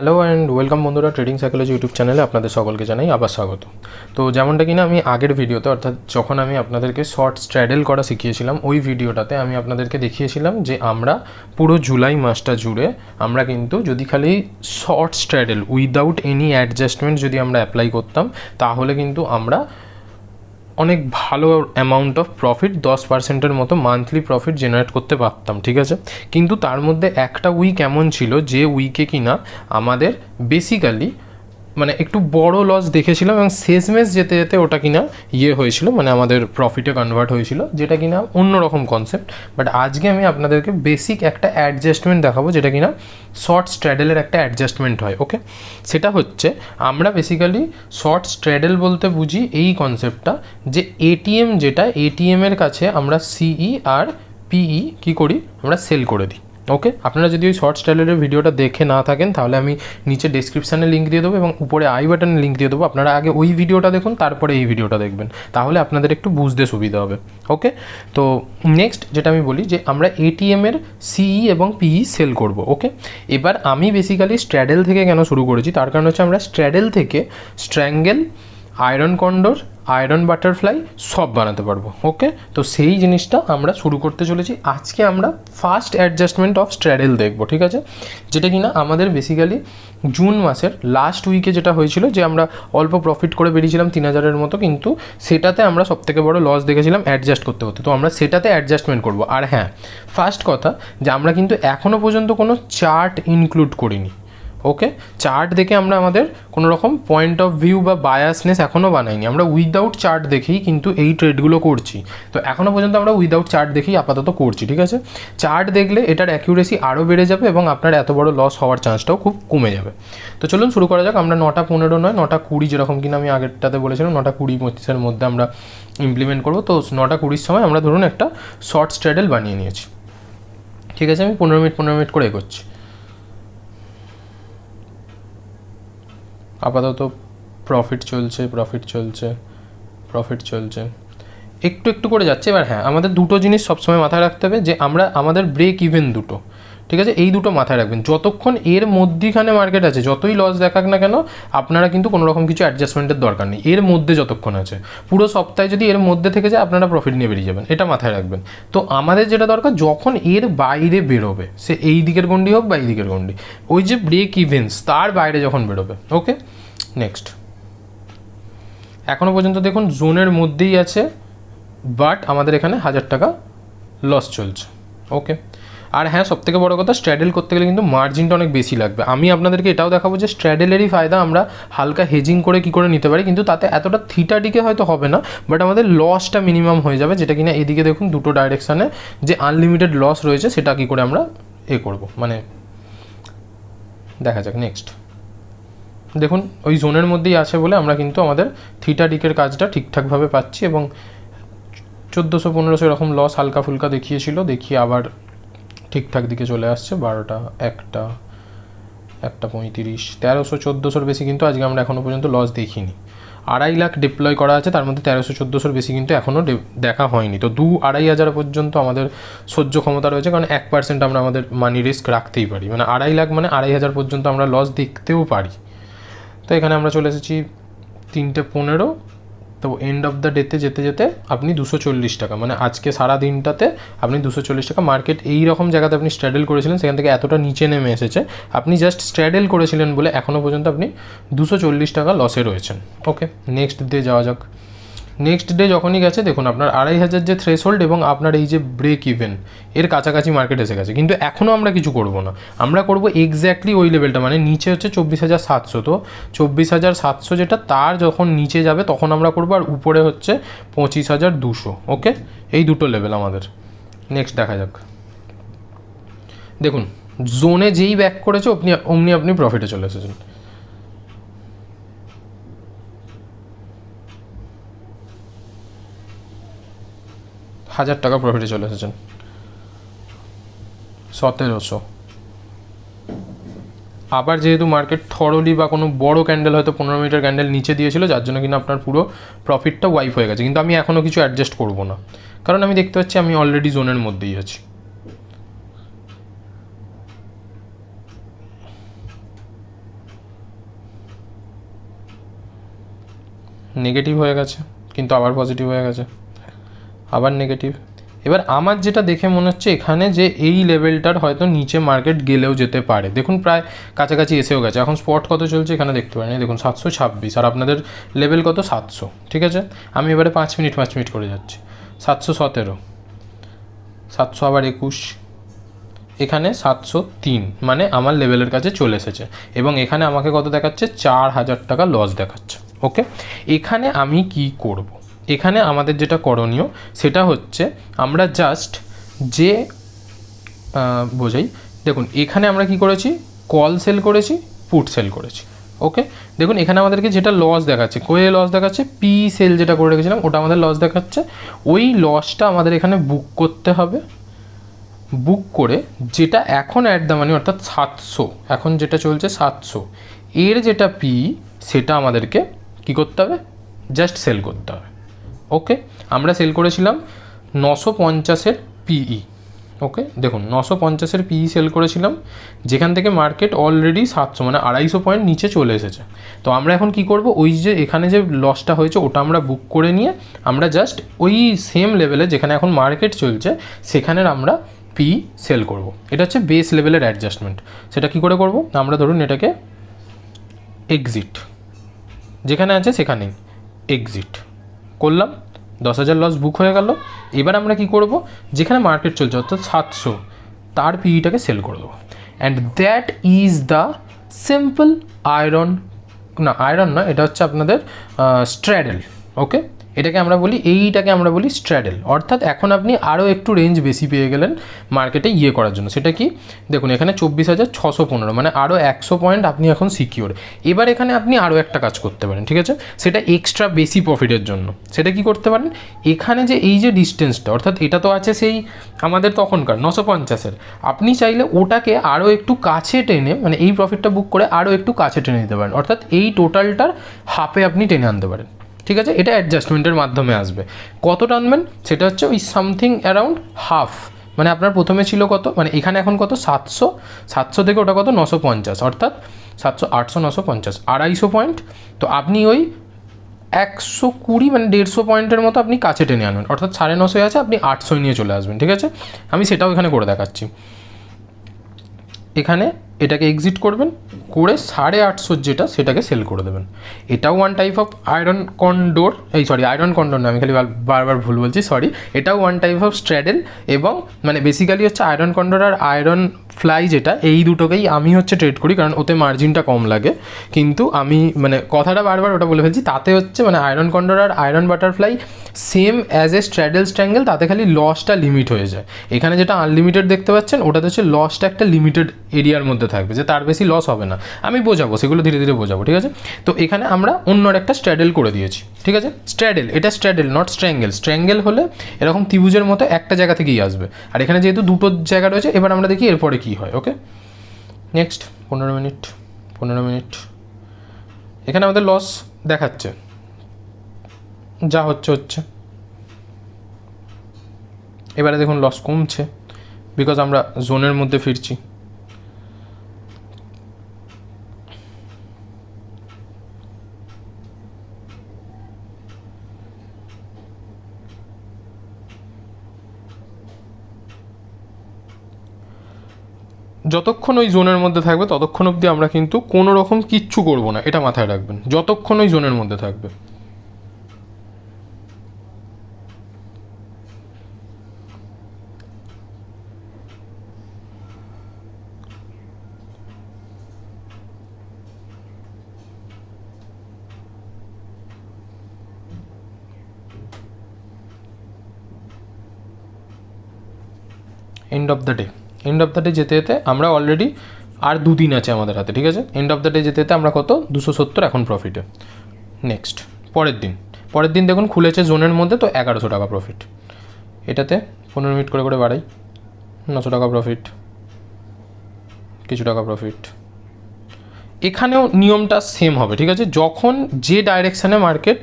Hello and welcome বন্ধুরা trading psychology YouTube চ্যানেলে আপনাদের সকলকে জানাই আবার স্বাগত। তো যেমনটা কিনা আমি আগের ভিডিওতে, অর্থাৎ যখন আমি আপনাদেরকে শর্ট স্ট্র্যাডেল করা শিখিয়েছিলাম, ওই ভিডিওটাতে আমি আপনাদেরকে দেখিয়েছিলাম যে আমরা পুরো জুলাই মাসটা জুড়ে আমরা কিন্তু যদি খালি short straddle without any adjustment যদি আমরা অ্যাপ্লাই করতাম, তাহলে কিন্তু আমরা অনেক ভালো অ্যামাউন্ট অফ প্রফিট দশ পার্সেন্টের মতো মান্থলি প্রফিট জেনারেট করতে পারতাম, ঠিক আছে? কিন্তু তার মধ্যে একটা উইক এমন ছিল যে উইকে কিনা আমাদের বেসিক্যালি মানে একটু বড় লস দেখেছিলাম এবং শেষমেশ যেতে যেতে ওটা কিনা ইয়ে হয়েছিল মানে আমাদের প্রফিটে কনভার্ট হয়েছিল, যেটা কিনা অন্যরকম কনসেপ্ট বাট আজকে আমি আপনাদেরকে বেসিক একটা অ্যাডজাস্টমেন্ট দেখাবো যেটা কিনা শর্ট স্ট্র্যাডেলের একটা অ্যাডজাস্টমেন্ট হয় ওকে সেটা হচ্ছে আমরা বেসিক্যালি শর্ট স্ট্র্যাডেল বলতে বুঝি এই কনসেপ্টটা যে এটিএম যেটা এটিএমের কাছে আমরা সিই আর পিই কী করি? আমরা সেল করে দিই। ওকে আপনারা যদি ওই শর্ট স্টাইলের ভিডিওটা দেখে না থাকেন, তাহলে আমি নিচে ডিসক্রিপশানে লিঙ্ক দিয়ে দেবো এবং উপরে আই বাটনে লিঙ্ক দিয়ে দেবো। আপনারা আগে ওই ভিডিওটা দেখুন, তারপরে এই ভিডিওটা দেখবেন। তাহলে আপনাদের একটু বুঝতে সুবিধা হবে। ওকে তো নেক্সট যেটা আমি বলি যে আমরা এটিএমের সিই এবং পিই সেল করব। ওকে এবার আমি বেসিক্যালি স্ট্র্যাডেল থেকে কেন শুরু করেছি? তার কারণ হচ্ছে আমরা স্ট্র্যাডেল থেকে strangle iron condor, iron butterfly সব বানাতে পারব ওকে তো সেই জিনিসটা আমরা শুরু করতে চলেছি। আজকে আমরা ফার্স্ট অ্যাডজাস্টমেন্ট অফ স্ট্র্যাডেল দেখব, ঠিক আছে? যেটা কিনা আমাদের বেসিক্যালি জুন মাসের লাস্ট উইকে যেটা হয়েছিল, যে আমরা অল্প প্রফিট করে বেরিয়েছিলাম তিন হাজারের মতো, কিন্তু সেটাতে আমরা সবথেকে বড় লস দেখেছিলাম অ্যাডজাস্ট করতে হতো তো আমরা সেটাতে অ্যাডজাস্টমেন্ট করব। আর হ্যাঁ ফার্স্ট কথা যে আমরা কিন্তু এখনও পর্যন্ত কোনো চার্ট ইনক্লুড করিনি। ওকে চার্ট দেখে আমরা আমাদের কোনো রকম পয়েন্ট অফ ভিউ বা বায়াসনেস এখনও বানাইনি। আমরা উইদাউট চার্ট দেখেই কিন্তু এই ট্রেডগুলো করছি। তো এখনও পর্যন্ত আমরা উইদাউট চার্ট দেখেই আপাতত করছি, ঠিক আছে? চার্ট দেখলে এটার অ্যাকিউরেসি আরও বেড়ে যাবে এবং আপনার এত বড় লস হওয়ার চান্সটাও খুব কমে যাবে। তো চলুন শুরু করা যাক। আমরা নটা পনেরো নয়, নটা কুড়ি যেরকম কিনা আমি আগেরটাতে বলেছিলাম, নটা কুড়ি পঁচিশের মধ্যে আমরা ইমপ্লিমেন্ট করব। তো নটা কুড়ির সময় আমরা ধরুন একটা শর্ট স্ট্র্যাডেল বানিয়ে নিয়েছি। ঠিক আছে? আমি পনেরো মিনিট পনেরো মিনিট করে এগোচ্ছি। আপাতত প্রফিট চলছে প্রফিট চলছে প্রফিট চলছে। একটু একটু করে যাচ্ছে, এবার হ্যাঁ আমাদের দুটো জিনিস সবসময় মাথায় রাখতে হবে যে আমরা, আমাদের ব্রেক ইভেন দুটো। ঠিক আছে? এই দুটো মাথায় রাখবেন। যতক্ষণ এর মধ্যিখানে মার্কেট আছে, যতই লস দেখাক না কেন, আপনারা কিন্তু কোনো রকম কিছু অ্যাডজাস্টমেন্টের দরকার নেই। এর মধ্যে যতক্ষণ আছে। পুরো সপ্তাহে যদি এর মধ্যে থেকে যায়, আপনারা প্রফিট নিয়ে বেরিয়ে যাবেন। এটা মাথায় রাখবেন। তো আমাদের যেটা দরকার, যখন এর বাইরে বেরোবে, সে এই দিকের গন্ডি হোক বা এই দিকের গন্ডি ওই যে ব্রেক ইভেন্টস তার বাইরে যখন বেরোবে ওকে নেক্সট এখনও পর্যন্ত দেখুন জোনের মধ্যেই আছে বাট আমাদের এখানে হাজার টাকা লস চলছে ওকে আর হ্যাঁ সবথেকে বড় কথা স্ট্র্যাডেল করতে গেলে কিন্তু মার্জিনটা অনেক বেশি লাগবে। আমি আপনাদেরকে এটাও দেখাবো যে স্ট্র্যাডেলেরই ফায়দা আমরা হালকা হেজিং করে কি করে নিতে পারি, কিন্তু তাতে এতটা থিটাটিকে হয়তো হবে না বাট আমাদের লসটা মিনিমাম হয়ে যাবে, যেটা কিনা এদিকে দেখুন দুটো ডাইরেকশানে যে আনলিমিটেড লস রয়েছে, সেটা কি করে আমরা এ করব। মানে দেখা যাক নেক্সট দেখুন, ওই জোনের মধ্যেই আছে বলে আমরা কিন্তু আমাদের থিটা ডিকের কাজটা ঠিকঠাকভাবে পাচ্ছি এবং চোদ্দোশো পনেরোশো এরকম লস হালকা ফুলকা দেখিয়েছিল, দেখিয়ে আবার ঠিকঠাক দিকে চলে আসছে, বারোটা, একটা একটা পঁয়ত্রিশ, তেরোশো, চোদ্দোশোর বেশি কিন্তু আজকে আমরা এখনও পর্যন্ত লস দেখিনি। আড়াই লাখ ডিপ্লয় করা আছে, তার মধ্যে তেরোশো, চোদ্দোশোর বেশি কিন্তু এখনও দেখা হয়নি। তো দু আড়াই হাজার পর্যন্ত আমাদের সহ্য ক্ষমতা রয়েছে, কারণ এক পার্সেন্ট আমরা আমাদের মানি রিস্ক রাখতেই পারি। মানে আড়াই লাখ মানে আড়াই হাজার পর্যন্ত আমরা লস দেখতেও পারি। তো এখানে আমরা চলে এসেছি তিনটে পনেরো তো এন্ড অফ দ্য ডেতে যেতে যেতে আপনি দুশো চল্লিশ টাকা মানে আজকে সারা দিনটাতে আপনি দুশো চল্লিশ টাকা মার্কেট এই রকম জায়গাতে আপনি স্ট্র্যাডেল করেছিলেন, সেখান থেকে এতটা নিচে নেমে এসেছে। আপনি জাস্ট স্ট্র্যাডেল করেছিলেন বলে এখনও পর্যন্ত আপনি দুশো চল্লিশ টাকা লসে রয়েছেন। ওকে নেক্সট ডে যাওয়া যাক। নেক্সট ডে যখনই গেছে, দেখুন আপনার আড়াই হাজার যে থ্রেশহোল্ড এবং আপনার এই যে ব্রেক ইভেন এর কাছাকাছি মার্কেট এসে গেছে। কিন্তু এখনও আমরা কিছু করব না। আমরা করব এক্স্যাক্টলি ওই লেভেলটা মানে নিচে হচ্ছে চব্বিশ হাজার সাতশো। তো চব্বিশ হাজার সাতশো যেটা, তার যখন নিচে যাবে, তখন আমরা করব, আর উপরে হচ্ছে পঁচিশ হাজার দুশো ওকে এই দুটো লেভেল আমাদের। নেক্সট দেখা যাক। দেখুন জোনে যেই ব্যাক করেছে আপনি অমনি আপনি প্রফিটে চলে এসেছেন। হাজার টাকা প্রফিটে চলে এসেছেন। সতেরোশো। আবার যেহেতু মার্কেট থরলি বা কোনো বড় ক্যান্ডেল হয়তো পনেরো মিটার ক্যান্ডেল নিচে দিয়েছিল, যার জন্য কিন্তু আপনার পুরো প্রফিটটা ওয়াইফ হয়ে গেছে। কিন্তু আমি এখনও কিছু অ্যাডজাস্ট করব না। কারণ আমি দেখতে পাচ্ছি আমি অলরেডি জোনের মধ্যেই আছি। নেগেটিভ হয়ে গেছে, কিন্তু আবার পজিটিভ হয়ে গেছে। আবার নেগেটিভ এবার আমার যেটা দেখে মনে হচ্ছে এখানে যে এই লেভেলটার হয়তো নিচে মার্কেট গেলেও যেতে পারে। দেখুন প্রায় কাছাকাছি এসেও গেছে। এখন স্পট কত চলছে এখানে দেখতে পারেন। দেখুন সাতশো ছাব্বিশ আর আপনাদের লেভেল কত? সাতশো, ঠিক আছে? আমি এবারে পাঁচ মিনিট পাঁচ মিনিট করে যাচ্ছি। সাতশো সতেরো, সাতশো আবার একুশ, এখানে সাতশো তিন মানে আমার লেভেলের কাছে চলে এসেছে। এবং এখানে আমাকে কত দেখাচ্ছে? চার হাজার টাকা লস দেখাচ্ছে। ওকে এখানে আমি কি করব। এখানে আমাদের যেটা করণীয়, সেটা হচ্ছে আমরা জাস্ট যে বোঝাই। দেখুন, এখানে আমরা কি করেছি? কল সেল করেছি পুট সেল করেছি। ওকে দেখুন, এখানে আমাদেরকে যেটা লস দেখাচ্ছে কোয়ে লস দেখাচ্ছে? পি সেল যেটা করে রেখেছিলাম, ওটা আমাদের লস দেখাচ্ছে। ওই লসটা আমাদের এখানে বুক করতে হবে। বুক করে যেটা এখন অ্যাট দ্য মানি অর্থাৎ সাতশো, এখন যেটা চলছে সাতশো, এর যেটা পি সেটা আমাদেরকে কি করতে হবে? জাস্ট সেল করতে হবে। ওকে আমরা সেল করেছিলাম নশো পঞ্চাশের পিই ওকে দেখুন, নশো পঞ্চাশের পিই সেল করেছিলাম, যেখান থেকে মার্কেট অলরেডি সাতশো মানে আড়াইশো পয়েন্ট নিচে চলে এসেছে। তো আমরা এখন কি করব? ওই যে এখানে যে লসটা হয়েছে, ওটা আমরা বুক করে নিয়ে আমরা জাস্ট ওই সেম লেভেলে যেখানে এখন মার্কেট চলছে, সেখানের আমরা পি সেল করব। এটা হচ্ছে বেস লেভেলের অ্যাডজাস্টমেন্ট সেটা কি করে করব? আমরা ধরুন এটাকে এক্সিট যেখানে আছে সেখানেই এক্সিট করলাম, দশ হাজার লস বুক হয়ে গেল। এবার আমরা কি করব? যেখানে মার্কেট চলছে, অর্থাৎ সাতশো, তার পিইটাকে সেল করে দেবো। And that is the simple iron না আয়রন না এটা হচ্ছে আপনাদের স্ট্র্যাডেল ওকে এটাকে আমরা বলি, এইটাকে আমরা বলি স্ট্র্যাডেল অর্থাৎ এখন আপনি আরও একটু রেঞ্জ বেশি পেয়ে গেলেন মার্কেটে ইয়ে করার জন্য। সেটা কি? দেখুন, এখানে চব্বিশ হাজার ছশো পনেরো মানে আরও একশো পয়েন্ট আপনি এখন সিকিওর এবার এখানে আপনি আরও একটা কাজ করতে পারেন, ঠিক আছে? সেটা এক্সট্রা বেশি প্রফিটের জন্য। সেটা কি করতে পারেন? এখানে যে এই যে ডিস্টেন্সটা অর্থাৎ এটা তো আছে সেই আমাদের তখনকার নশো পঞ্চাশের। আপনি চাইলে ওটাকে আরও একটু কাছে টেনে মানে এই প্রফিটটা বুক করে আরও একটু কাছে টেনে নিতে পারেন। অর্থাৎ এই টোটালটার হাফে আপনি টেনে আনতে পারেন। ঠিক আছে? এটা অ্যাডজাস্টমেন্টের মাধ্যমে আসবে। কত টানবেন? সেটা হচ্ছে ওই সামথিং অ্যারাউন্ড হাফ মানে আপনার প্রথমে ছিল কত? মানে এখানে এখন কত? সাতশো। সাতশো থেকে ওটা কত? নশো পঞ্চাশ। অর্থাৎ সাতশো, আটশো, নশো পঞ্চাশ। আড়াইশো পয়েন্ট তো আপনি ওই একশো কুড়ি মানে দেড়শো পয়েন্টের মতো আপনি কাছে টেনে আনবেন অর্থাৎ সাড়ে নশোয় আছে, আপনি আটশোয় নিয়ে চলে আসবেন। ঠিক আছে? আমি সেটাও এখানে করে দেখাচ্ছি। এখানে এটাকে এক্সিট করবেন, করে সাড়ে আটশোর যেটা সেটাকে সেল করে দেবেন। এটাও one type of iron condor এই সরি আয়রন কন্ডোর না, আমি খালি বারবার ভুল বলছি সরি এটাও ওয়ান টাইপ অফ স্ট্র্যাডেল এবং মানে বেসিক্যালি হচ্ছে আয়রন কন্ডোর আর আয়রন ফ্লাই যেটা, এই দুটোকেই আমি হচ্ছে ট্রেড করি, কারণ ওতে মার্জিনটা কম লাগে। কিন্তু আমি মানে কথাটা বারবার ওটা বলে ফেলছি, তাতে হচ্ছে মানে iron condor R iron butterfly same as a straddle strangle তাতে খালি লসটা লিমিট হয়ে যায়। এখানে যেটা আনলিমিটেড দেখতে পাচ্ছেন, ওটাতে হচ্ছে লসটা একটা লিমিটেড এরিয়ার মধ্যে থাকবে যে তার বেশি লস হবে না। আমি বোঝাবো, সেগুলো ধীরে ধীরে বোঝাবো, ঠিক আছে? তো এখানে আমরা অন্য একটা স্ট্র্যাডেল করে দিয়েছি, ঠিক আছে? স্ট্র্যাডেল এটা স্ট্র্যাডেল নট স্ট্র্যাঙ্গেল স্ট্র্যাঙ্গেল হলে এরকম ত্রিভুজের মতো একটা জায়গা থেকেই আসবে। আর এখানে যেহেতু দুটো জায়গা রয়েছে, এবার আমরা দেখি এরপরে কী হয় ওকে নেক্সট পনেরো মিনিট পনেরো মিনিট। এখানে আমাদের লস দেখাচ্ছে। যা হচ্ছে হচ্ছে। এবারে দেখুন লস কমছে বিকজ আমরা জোনের মধ্যে ফিরছি। যতক্ষণ ওই জোনের মধ্যে থাকবে ততক্ষণ অবধি আমরা কিন্তু কোনো রকম কিচ্ছু করব না, এটা মাথায় রাখবেন। যতক্ষণ ওই জোনের মধ্যে থাকবে। End of the day end of the day যেতে যেতে আমরা অলরেডি আর দুদিন আছে আমাদের হাতে, ঠিক আছে? এন্ড অফ দ্য ডে যেতে যেতে আমরা কত? দুশো সত্তর এখন প্রফিটে নেক্সট পরের দিন। পরের দিন দেখুন খুলেছে জোনের মধ্যে তো এগারোশো টাকা প্রফিট এটাতে পনেরো মিনিট করে করে বাড়াই। নশো টাকা প্রফিট কিছু টাকা প্রফিট এখানেও নিয়মটা সেম হবে, ঠিক আছে? যখন যে ডাইরেকশানে মার্কেট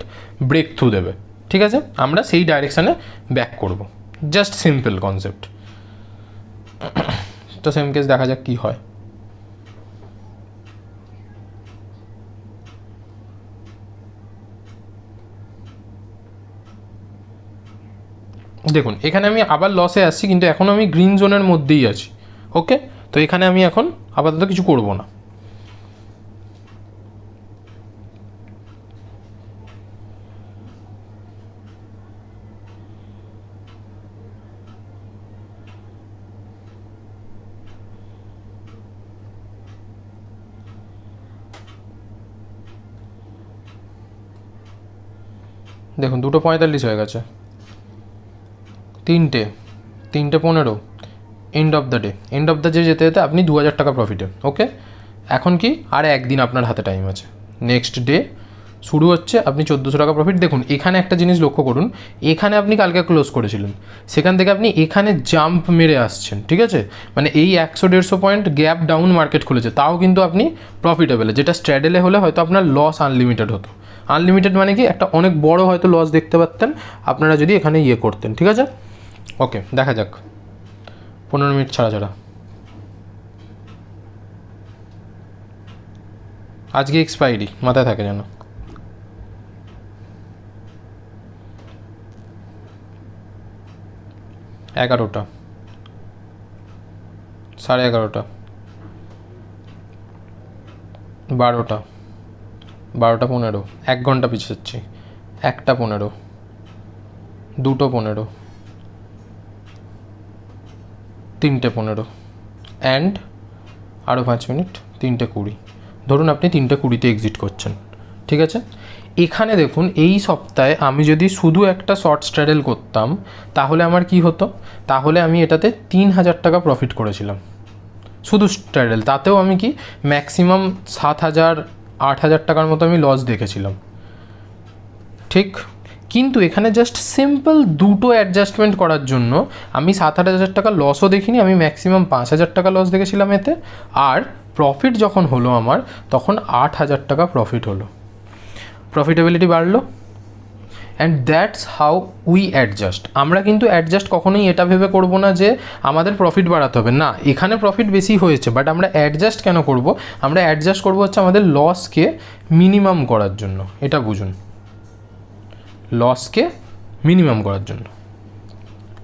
ব্রেক থ্রু দেবে, ঠিক আছে? আমরা সেই ডাইরেকশানে ব্যাক করব। জাস্ট সিম্পল কনসেপ্ট তো সেম কেস দেখা যাক কি হয়। দেখুন, এখানে আমি আবার লসে আসছি, কিন্তু এখন আমি গ্রিন জোনের মধ্যেই আছি ওকে তো এখানে আমি এখন আপাতত কিছু করব না। দেখুন, দুটো পঁয়তাল্লিশ হয়ে গেছে। তিনটে তিনটে পনেরো end of the day end of the day যেতে যেতে আপনি দু হাজার টাকা প্রফিটে ওকে এখন কি? আর একদিন আপনার হাতে টাইম আছে। নেক্সট ডে শুরু হচ্ছে, আপনি চোদ্দোশো টাকা প্রফিট দেখুন, এখানে একটা জিনিস লক্ষ্য করুন, এখানে আপনি কালকে ক্লোজ করেছিলেন। সেখান থেকে আপনি এখানে জাম্প মেরে আসছেন, ঠিক আছে? মানে এই একশো দেড়শো পয়েন্ট গ্যাপ ডাউন মার্কেট খুলেছে, তাও কিন্তু আপনি প্রফিটেবলে যেটা স্ট্র্যাডেলে হলে হয়তো আপনার লস আনলিমিটেড হতো। আনলিমিটেড মানে কি একটা অনেক বড় হয়তো লস দেখতে পারতেন, আপনারা যদি এখানে ইয়ে করতেন, ঠিক আছে? ওকে দেখা যাক। পনেরো মিনিট ছাড়া ছাড়া। আজকে এক্সপায়ারি মাথায় থাকে যেন। এগারোটা। সাড়ে এগারোটা। বারোটা। বারোটা পনেরো। এক ঘণ্টা পিছাচ্ছি। একটা পনেরো। দুটো পনেরো। তিনটে পনেরো। অ্যান্ড আরও পাঁচ মিনিট, তিনটে কুড়ি। ধরুন আপনি তিনটে কুড়িতে এক্সিট করছেন। ঠিক আছে? এখানে দেখুন, এই সপ্তাহে আমি যদি শুধু একটা শর্ট স্ট্র্যাডেল করতাম, তাহলে আমার কি হতো? তাহলে আমি এটাতে তিন হাজার টাকা প্রফিট করেছিলাম। শুধু স্ট্র্যাডেল তাতেও আমি কি ম্যাক্সিমাম সাত হাজার আট হাজার টাকার মতো আমি লস দেখেছিলাম। ঠিক? কিন্তু এখানে জাস্ট সিম্পল দুটো অ্যাডজাস্টমেন্ট করার জন্য আমি সাত আট হাজার টাকা লসও দেখিনি, আমি ম্যাক্সিমাম পাঁচ হাজার টাকা লস দেখেছিলাম এতে। আর প্রফিট যখন হলো আমার, তখন আট হাজার টাকা প্রফিট হলো। প্রফিটেবিলিটি বাড়লো। And that's how we adjust আমরা কিন্তু অ্যাডজাস্ট কখনোই এটা ভেবে করব না যে আমাদের প্রফিট বাড়াতে হবে। না, এখানে প্রফিট বেশি হয়েছে বাট আমরা অ্যাডজাস্ট কেন করব? আমরা অ্যাডজাস্ট করব হচ্ছে আমাদের লসকে মিনিমাম করার জন্য। এটা বুঝুন। লসকে মিনিমাম করার জন্য।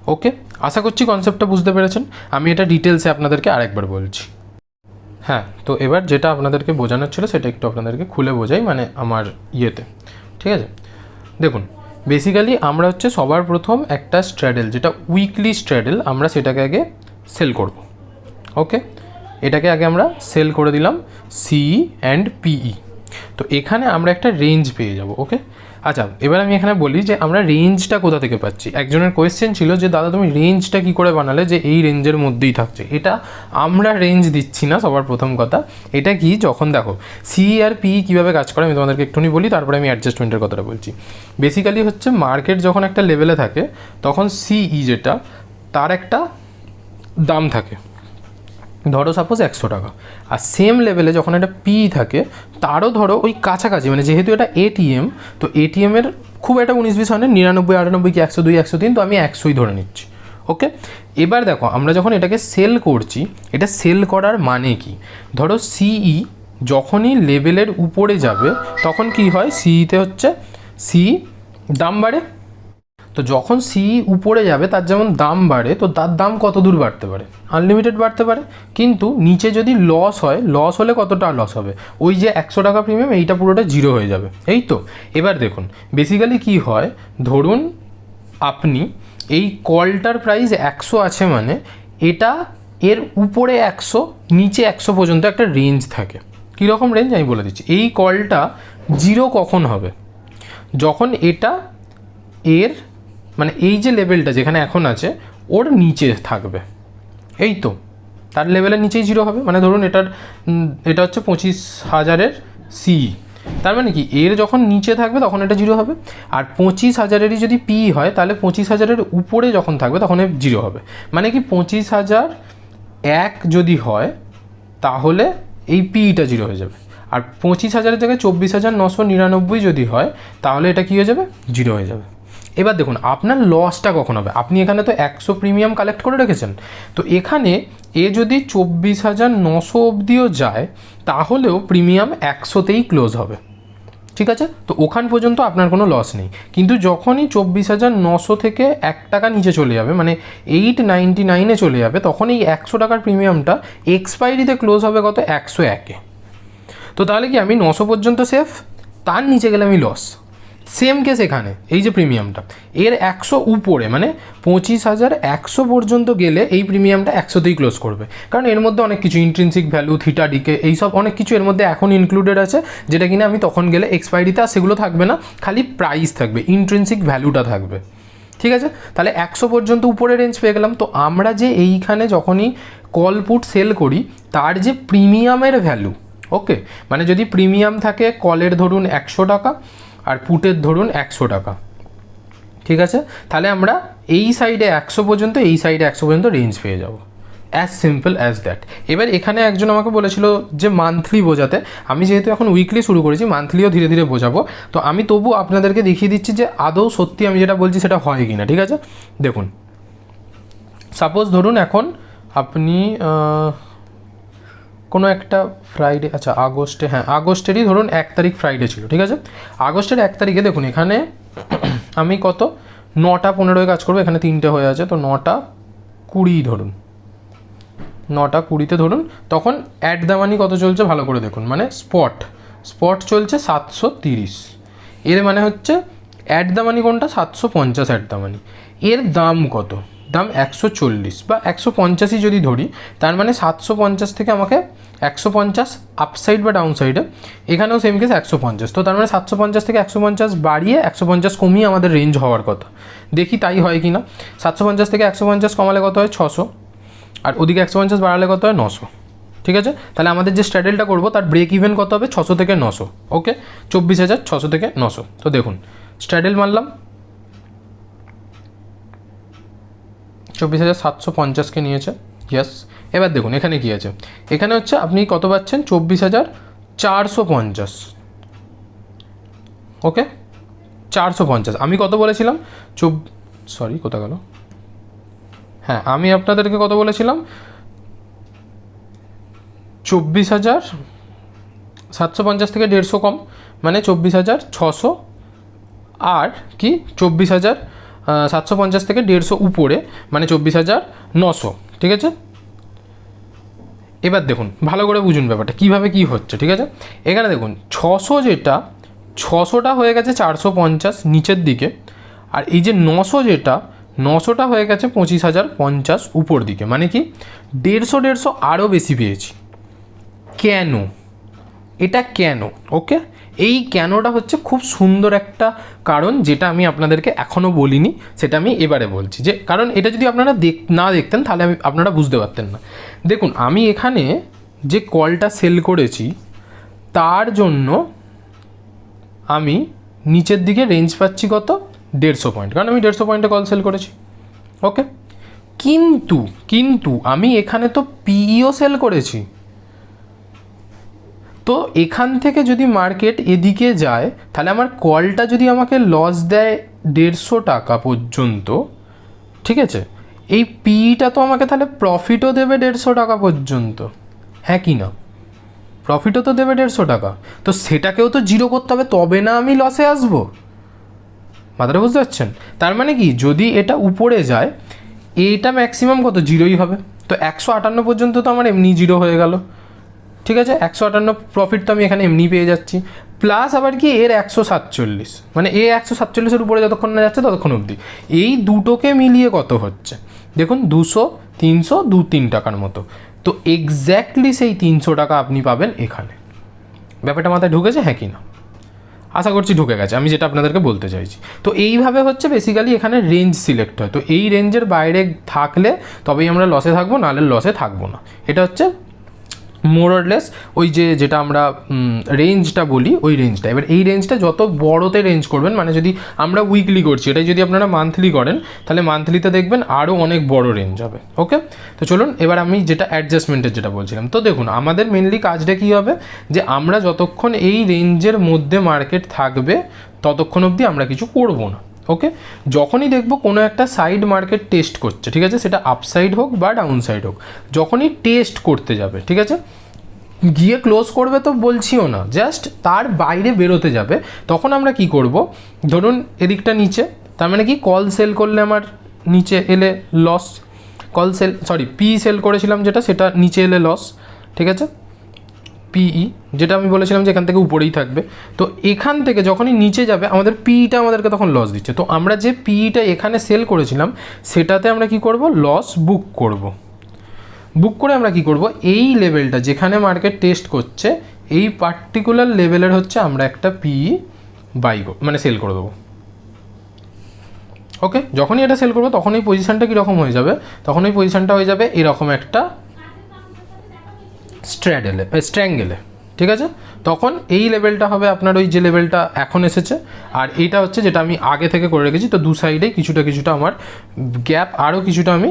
ওকে আশা করছি কনসেপ্টটা বুঝতে পেরেছেন। আমি এটা ডিটেলসে আপনাদেরকে আরেকবার বলছি। হ্যাঁ তো এবার যেটা আপনাদেরকে বোঝানোর ছিল, সেটা একটু আপনাদেরকে খুলে বোঝাই মানে আমার ইয়েতে। ঠিক আছে? দেখুন বেসিক্যালি আমরা হচ্ছে সবার প্রথম একটা স্ট্র্যাডেল যেটা উইকলি স্ট্র্যাডেল আমরা সেটাকে আগে সেল করব। ওকে এটাকে আগে আমরা সেল করে দিলাম সিই অ্যান্ড পিই তো এখানে আমরা একটা রেঞ্জ পেয়ে যাব ওকে আচ্ছা এবার আমি এখানে বলি যে আমরা রেঞ্জটা কোথা থেকে পাচ্ছি? একজনের কোয়েশ্চেন ছিল যে, দাদা, তুমি রেঞ্জটা কি করে বানালে যে এই রেঞ্জের মধ্যেই থাকছে? এটা আমরা রেঞ্জ দিচ্ছি না, সবার প্রথম কথা। এটা কি? যখন দেখো সি আর পি কীভাবে কাজ করে, আমি তোমাদেরকে একটুখানি বলি, তারপরে আমি অ্যাডজাস্টমেন্টের কথাটা বলছি। বেসিক্যালি হচ্ছে মার্কেট যখন একটা লেভেলে থাকে, তখন সিই যেটা, তার একটা দাম থাকে। ধরো সাপোজ একশো টাকা। আর সেম লেভেলে যখন একটা পি থাকে, তারও ধরো ওই কাছাকাছি মানে যেহেতু এটা এটিএম তো এটিএমের খুব একটা উনিশ বিশ হয় না নিরানব্বই, আটানব্বই কি একশো দুই, একশো তিন, তো আমি একশোই ধরে নিচ্ছি। ওকে এবার দেখো, আমরা যখন এটাকে সেল করছি, এটা সেল করার মানে কি? ধরো সিই যখনই লেভেলের উপরে যাবে, তখন কি হয়? সিইতে হচ্ছে সি দাম বাড়ে তো যখন সি উপরে যাবে, তার যেমন দাম বাড়ে, তো তার দাম কত দূর বাড়তে পারে? আনলিমিটেড বাড়তে পারে। কিন্তু নিচে যদি লস হয় লস হলে কতটা লস হবে? ওই যে একশো টাকা প্রিমিয়াম এইটা পুরোটা জিরো হয়ে যাবে। এই তো, এবার দেখুন বেসিক্যালি কি হয়? ধরুন আপনি এই কলটার প্রাইস একশো আছে মানে এটা এর উপরে একশো, নিচে একশো পর্যন্ত একটা রেঞ্জ থাকে। কীরকম রেঞ্জ আমি বলে দিচ্ছি। এই কলটা জিরো কখন হবে? যখন এটা এর মানে এই যে লেভেলটা যেখানে এখন আছে, ওর নিচে থাকবে। এই তো। তার লেভেলের নিচেই জিরো হবে। মানে ধরুন এটার এটা হচ্ছে পঁচিশ হাজারের সি তার মানে কি? এর যখন নিচে থাকবে, তখন এটা জিরো হবে। আর পঁচিশ হাজারেরই যদি পি হয়, তাহলে পঁচিশ হাজারের উপরে যখন থাকবে, তখন জিরো হবে। মানে কি? পঁচিশ হাজার এক যদি হয়, তাহলে এই পিটা জিরো হয়ে যাবে। আর পঁচিশ হাজারের জায়গায় চব্বিশ হাজার নশো নিরানব্বই যদি হয়, তাহলে এটা কী হয়ে যাবে? জিরো হয়ে যাবে। এবার দেখুন, আপনার লসটা কখন হবে? আপনি এখানে তো একশো প্রিমিয়াম কালেক্ট করে রেখেছেন। তো এখানে এ যদি চব্বিশ হাজার নশো অবধিও যায়, তাহলেও প্রিমিয়াম একশোতেই ক্লোজ হবে। ঠিক আছে? তো ওখান পর্যন্ত আপনার কোনো লস নেই। কিন্তু যখনই চব্বিশ হাজার নশো থেকে এক টাকা নিচে চলে যাবে মানে এইট নাইনটি নাইনে চলে যাবে তখন এই একশো টাকার প্রিমিয়ামটা এক্সপায়ারিতে ক্লোজ হবে কত? একশো একে। তো তাহলে কি আমি নশো পর্যন্ত সেফ তার নিচে গেলে আমি লস সেম কেস এখানে, এই যে প্রিমিয়ামটা। এর একশো উপরে মানে পঁচিশ হাজার একশো পর্যন্ত গেলে এই প্রিমিয়ামটা একশোতেই ক্লোজ করবে। কারণ এর মধ্যে অনেক কিছু ইন্ট্রিনসিক ভ্যালু থিটা ডিকে এইসব অনেক কিছু এর মধ্যে এখন ইনক্লুডেড আছে, যেটা কিনা আমি তখন গেলে এক্সপায়ারিতে আর সেগুলো থাকবে না, খালি প্রাইস থাকবে ইন্ট্রিনসিক ভ্যালুটা থাকবে। ঠিক আছে? তাহলে একশো পর্যন্ত উপরে রেঞ্জ পেয়ে গেলাম। তো আমরা যে এইখানে যখনই কল পুট সেল করি, তার যে প্রিমিয়ামের ভ্যালু ওকে মানে যদি প্রিমিয়াম থাকে কলের ধরুন একশো টাকা আর পুটের ধরুন একশো টাকা। ঠিক আছে? তাহলে আমরা এই সাইডে একশো পর্যন্ত, এই সাইডে একশো পর্যন্ত রেঞ্জ পেয়ে যাব। অ্যাজ সিম্পল অ্যাজ দ্যাট এবার এখানে একজন আমাকে বলেছিল যে মান্থলি বোঝাতে। আমি যেহেতু এখন উইকলি শুরু করেছি মান্থলিও ধীরে ধীরে বোঝাবো। তো আমি তবু আপনাদেরকে দেখিয়ে দিচ্ছি যে আদৌ সত্যি আমি যেটা বলছি সেটা হয় কি না ঠিক আছে? দেখুন। সাপোজ ধরুন এখন আপনি কোনো একটা ফ্রাইডে আচ্ছা আগস্টে হ্যাঁ আগস্টেরই ধরুন এক তারিখ ফ্রাইডে ছিল, ঠিক আছে? আগস্টের এক তারিখে দেখুন, এখানে আমি কত? নটা পনেরোয় কাজ করব, এখানে তিনটে হয়ে আছে, তো নটা কুড়ি ধরুন। নটা কুড়িতে ধরুন, তখন অ্যাড দামানি কত চলছে ভালো করে দেখুন মানে স্পট স্পট চলছে সাতশো তিরিশ। এর মানে হচ্ছে অ্যাড দামানি কোনটা? সাতশো পঞ্চাশ অ্যাড দামানি এর দাম কত? দাম একশো চল্লিশ বা একশো পঞ্চাশই যদি ধরি, তার মানে সাতশো পঞ্চাশ থেকে আমাকে একশো পঞ্চাশ আপসাইড বা ডাউন সাইডে এখানেও সেম কেস একশো পঞ্চাশ। তো তার মানে সাতশো পঞ্চাশ থেকে একশো পঞ্চাশ বাড়িয়ে একশো পঞ্চাশ কমিয়ে আমাদের রেঞ্জ হওয়ার কথা। দেখি তাই হয় কি না সাতশো পঞ্চাশ থেকে একশো পঞ্চাশ কমালে কত হয়? ছশো। আর ওদিকে একশো পঞ্চাশ বাড়ালে কত হয়? নশো। ঠিক আছে? তাহলে আমাদের যে স্ট্যাডেলটা করব, তার ব্রেক ইভেন কত হবে? ছশো থেকে নশো। ওকে চব্বিশ হাজার ছশো থেকে নশো। তো দেখুন স্ট্যাডেল মারলাম। চব্বিশ হাজার সাতশো পঞ্চাশকে নিয়েছে। ইয়েস এবার দেখুন, এখানে কি আছে? এখানে হচ্ছে আপনি কত পাচ্ছেন? চব্বিশ হাজার চারশো পঞ্চাশ। ওকে চারশো পঞ্চাশ। আমি কত বলেছিলাম? চব সরি কোথা গেল? হ্যাঁ আমি আপনাদেরকে কত বলেছিলাম? চব্বিশ হাজার সাতশো পঞ্চাশ থেকে দেড়শো কম মানে চব্বিশ হাজার ছশো আর কি? চব্বিশ হাজার সাতশো পঞ্চাশ থেকে দেড়শো উপরে মানে চব্বিশ হাজার নশো, ঠিক আছে? এবার দেখুন, ভালো করে বুঝুন ব্যাপারটা, কীভাবে কী হচ্ছে, ঠিক আছে? এখানে দেখুন, ছশো যেটা, ছশোটা হয়ে গেছে চারশো পঞ্চাশ নিচের দিকে, আর এই যে নশো যেটা, নশোটা হয়ে গেছে পঁচিশ হাজার পঞ্চাশ উপর দিকে মানে কি? দেড়শো দেড়শো আরও বেশি পেয়েছি। কেন? এটা কেন? ওকে? এই কেনটা হচ্ছে খুব সুন্দর একটা কারণ যেটা আমি আপনাদেরকে এখনও বলিনি, সেটা আমি এবারে বলছি যে, কারণ এটা যদি আপনারা দেখ, না দেখতেন, তাহলে আমি আপনারা বুঝতে পারতেন না। দেখুন, আমি এখানে যে কলটা সেল করেছি, তার জন্য আমি নিচের দিকে রেঞ্জ পাচ্ছি কত? দেড়শো পয়েন্ট কারণ আমি দেড়শো পয়েন্টে কল সেল করেছি। ওকে কিন্তু কিন্তু আমি এখানে তো পিইও সেল করেছি। তো এখান থেকে যদি মার্কেট এদিকে যায়, তাহলে আমার কলটা যদি আমাকে লস দেয় দেড়শো টাকা পর্যন্ত, ঠিক আছে? এই পিটা তো আমাকে তাহলে প্রফিটও দেবে দেড়শো টাকা পর্যন্ত। হ্যাঁ কি না? প্রফিটও তো দেবে দেড়শো টাকা। তো সেটাকেও তো জিরো করতে হবে, তবে না আমি লসে আসব? মাথাটা বুঝতে পারছেন? তার মানে কি, যদি এটা উপরে যায় এইটা ম্যাক্সিমাম কত? জিরোই হবে। তো একশো আটান্ন পর্যন্ত তো আমার এমনি জিরো হয়ে গেল। ঠিক আছে? একশো আটান্ন প্রফিট তো আমি এখানে এমনি পেয়ে যাচ্ছি। প্লাস আবার কি? এর একশো সাতচল্লিশ। মানে এ একশো সাতচল্লিশের উপরে যতক্ষণ না যাচ্ছে ততক্ষণ অবধি। এই দুটোকে মিলিয়ে কত হচ্ছে? দেখুন, দুশো, তিনশো, দু তিন টাকার মতো। তো এক্স্যাক্টলি সেই তিনশো টাকা আপনি পাবেন এখানে। ব্যাপারটা মাথায় ঢুকেছে? হ্যাঁ কি না? আশা করছি ঢুকে গেছে। আমি যেটা আপনাদেরকে বলতে চাইছি। তো এইভাবে হচ্ছে বেসিক্যালি এখানে রেঞ্জ সিলেক্ট হয়। তো এই রেঞ্জের বাইরে থাকলে তবেই আমরা লসে থাকব, নাহলে লসে থাকব না। এটা হচ্ছে মোরলেস ওই যে যেটা আমরা রেঞ্জটা বলি, ওই রেঞ্জটা এবার এই রেঞ্জটা যত বড়তে রেঞ্জ করবেন মানে যদি আমরা উইকলি করছি, এটাই যদি আপনারা মান্থলি করেন, তাহলে মান্থলিতে দেখবেন আরও অনেক বড় রেঞ্জ হবে ওকে তো চলুন, এবার আমি যেটা অ্যাডজাস্টমেন্টের যেটা বলছিলাম। তো দেখুন, আমাদের মেনলি কাজটা কী হবে? যে আমরা যতক্ষণ এই রেঞ্জের মধ্যে মার্কেট থাকবে, ততক্ষণ অবধি আমরা কিছু করব না। ওকে যখনই দেখব কোনো একটা সাইড মার্কেট টেস্ট করছে, ঠিক আছে? সেটা আপসাইড হোক বা ডাউন সাইড হোক, যখনই টেস্ট করতে যাবে, ঠিক আছে? গিয়ে ক্লোজ করবে তো বলছিও না জাস্ট তার বাইরে বেরোতে যাবে, তখন আমরা কি করব? ধরুন এদিকটা নিচে, তার মানে কি? কল সেল করলে আমার নিচে এলে loss call sell sorry P sell করেছিলাম যেটা, সেটা নিচে এলে লস ঠিক আছে? পিই যেটা আমি বলেছিলাম যে এখান থেকে উপরেই থাকবে। তো এখান থেকে যখনই নিচে যাবে, আমাদের পিইটা আমাদেরকে তখন লস দিচ্ছে। তো আমরা যে পিইটা এখানে সেল করেছিলাম, সেটাতে আমরা কি করব? লস বুক করব। বুক করে আমরা কি করব? এই লেভেলটা যেখানে মার্কেট টেস্ট করছে, এই পার্টিকুলার লেভেলের হচ্ছে আমরা একটা পিই বাই মানে সেল করে দেবো। ওকে যখনই এটা সেল করব, তখন এই পজিশনটা কীরকম হয়ে যাবে? তখন এই পজিশনটা হয়ে যাবে এরকম একটা স্ট্র্যাডেলে স্ট্র্যাঙ্গেলে, ঠিক আছে? তখন এই লেভেলটা হবে আপনার ওই যে লেভেলটা এখন এসেছে। আর এইটা হচ্ছে যেটা আমি আগে থেকে করে রেখেছি, তো দু সাইডে কিছুটা কিছুটা আমার গ্যাপ, আরও কিছুটা আমি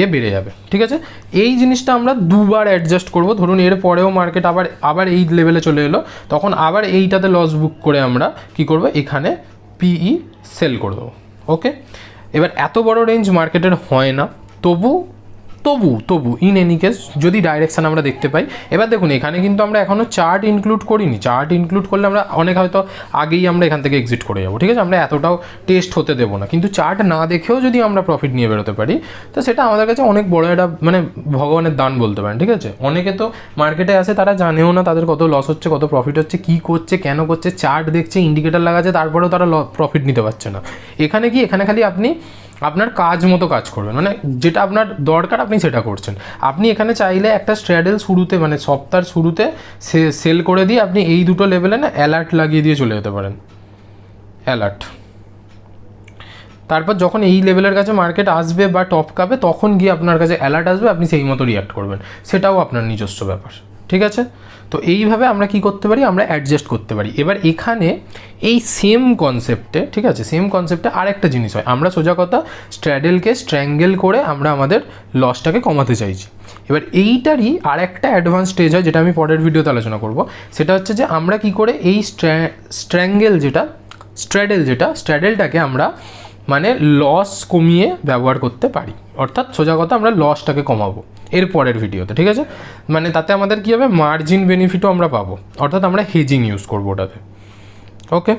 এ বেড়ে যাবে, ঠিক আছে? এই জিনিসটা আমরা দুবার অ্যাডজাস্ট করব। ধরুন, এর পরেও মার্কেট আবার আবার এই লেভেলে চলে এলো, তখন আবার এইটাতে লস বুক করে আমরা কি করব? এখানে পিই সেল করে দেবো ওকে এবার এত বড় রেঞ্জ মার্কেটের হয় না, তবু তবু তবু ইন এনি কেস যদি ডাইরেকশান আমরা দেখতে পাই, এবার দেখুন, এখানে কিন্তু আমরা এখনও চার্ট ইনক্লুড করিনি। চার্ট ইনক্লুড করলে আমরা অনেক হয়তো আগেই আমরা এখান থেকে এক্সিট করে যাব, ঠিক আছে? আমরা এতটাও টেস্ট হতে দেবো না। কিন্তু চার্ট না দেখেও যদি আমরা প্রফিট নিয়ে বেরোতে পারি, তো সেটা আমাদের কাছে অনেক বড় একটা মানে ভগবানের দান বলতে পারেন, ঠিক আছে? অনেকে তো মার্কেটে আসে, তারা জানেও না তাদের কত লস হচ্ছে, কত প্রফিট হচ্ছে, কী করছে, কেন করছে চার্ট দেখছে ইন্ডিকেটার লাগাচ্ছে, তারপরেও তারা প্রফিট নিতে পারছে না। এখানে কি? এখানে খালি আপনি আপনার কাজ মতো কাজ করবেন। মানে যেটা আপনার দরকার, আপনি সেটা করছেন। আপনি এখানে চাইলে একটা স্ট্র্যাডেল শুরুতে মানে সপ্তাহের শুরুতে সেল করে দিয়ে আপনি এই দুটো লেভেলে না অ্যালার্ট লাগিয়ে দিয়ে চলে যেতে পারেন। অ্যালার্ট তারপর যখন এই লেভেলের কাছে মার্কেট আসবে বা টপকাবে তখন গিয়ে আপনার কাছে অ্যালার্ট আসবে, আপনি সেই মতো রিয়াক্ট করবেন। সেটাও আপনার নিজস্ব ব্যাপার। ঠিক আছে? তো এইভাবে আমরা কি করতে পারি? আমরা অ্যাডজাস্ট করতে পারি। এবার এখানে এই সেম কনসেপ্টে ঠিক আছে? সেম কনসেপ্টে আরেকটা জিনিস হয়। আমরা সোজা কথা স্ট্র্যাডেলকে স্ট্র্যাঙ্গেল করে আমরা আমাদের লসটাকে কমাতে চাইছি। এবার এইটারই আর একটা অ্যাডভান্স স্টেজ হয়, যেটা আমি পরের ভিডিওতে আলোচনা করব। সেটা হচ্ছে যে আমরা কি করে এই স্ট্র্যাঙ্গেল যেটা স্ট্র্যাডেল যেটা স্ট্র্যাডেলটাকে আমরা মানে লস কমিয়ে ব্যবহার করতে পারি। অর্থাৎ সোজা কথা আমরা লসটাকে কমাবো এরপরের ভিডিওতে ঠিক আছে? মানে তাতে আমাদের কী হবে? মার্জিন বেনিফিটও আমরা পাবো। অর্থাৎ আমরা হেজিং ইউজ করব ওটাতে। ওকে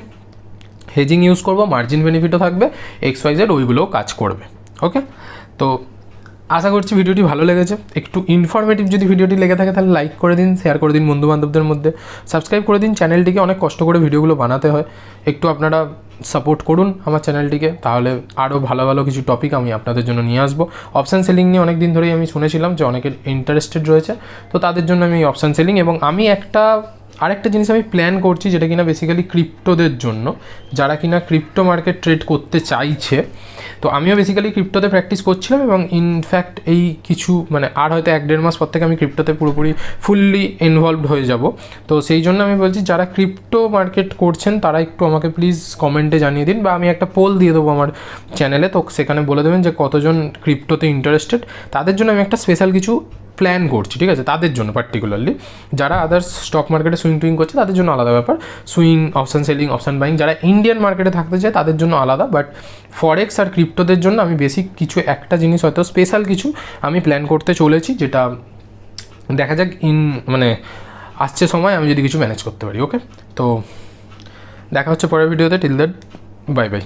হেজিং ইউজ করব মার্জিন বেনিফিটও থাকবে এক্স ওয়াই জেড ওইগুলোও কাজ করবে। ওকে তো আশা করছি ভিডিওটি ভালো লেগেছে। একটু ইনফরমেটিভ যদি ভিডিওটি লেগে থাকে, তাহলে লাইক করে দিন শেয়ার করে দিন বন্ধু বান্ধবদের মধ্যে। সাবস্ক্রাইব করে দিন চ্যানেলটিকে অনেক কষ্ট করে ভিডিওগুলো বানাতে হয়। একটু আপনারা সাপোর্ট করুন আমার চ্যানেলটিকে তাহলে আরও ভালো ভালো কিছু টপিক আমি আপনাদের জন্য নিয়ে আসব। অপশান সেলিং নিয়ে অনেক দিন ধরেই আমি শুনেছিলাম যে অনেকের ইন্টারেস্টেড রয়েছে, তো তাদের জন্য আমি অপশান সেলিং এবং আমি একটা আরেকটা জিনিস আমি প্ল্যান করছি যেটা কিনা বেসিক্যালি ক্রিপ্টোদের জন্য, যারা কিনা ক্রিপ্টো মার্কেট ট্রেড করতে চাইছে। তো আমিও বেসিক্যালি ক্রিপ্টোতে প্র্যাকটিস করছিলাম এবং ইনফ্যাক্ট এই কিছু মানে আর হয়তো এক দেড় মাস পর থেকে আমি ক্রিপ্টোতে পুরোপুরি ফুললি ইনভলভড হয়ে যাব। তো সেই জন্য আমি বলছি, যারা ক্রিপ্টো মার্কেট করছেন, তারা একটু আমাকে প্লিজ কমেন্টে জানিয়ে দিন বা আমি একটা পোল দিয়ে দেবো আমার চ্যানেলে তো সেখানে বলে দেবেন যে কতজন ক্রিপ্টোতে ইন্টারেস্টেড তাদের জন্য আমি একটা স্পেশাল কিছু প্ল্যান করছি, ঠিক আছে? তাদের জন্য পার্টিকুলারলি যারা আদার্স স্টক মার্কেটে সুইং টুইং করছে, তাদের জন্য আলাদা ব্যাপার। Swing option selling option buying যারা ইন্ডিয়ান মার্কেটে থাকতে চায়, তাদের জন্য আলাদা। বাট ফরেক্স আর ক্রিপ্টোদের জন্য আমি বেসিক কিছু, একটা জিনিস হয়তো স্পেশাল কিছু আমি প্ল্যান করতে চলেছি, যেটা দেখা যাক ইন মানে আসছে সময়, আমি যদি কিছু ম্যানেজ করতে পারি ওকে তো দেখা হচ্ছে পরের ভিডিওতে টিল দ্যাট বাই বাই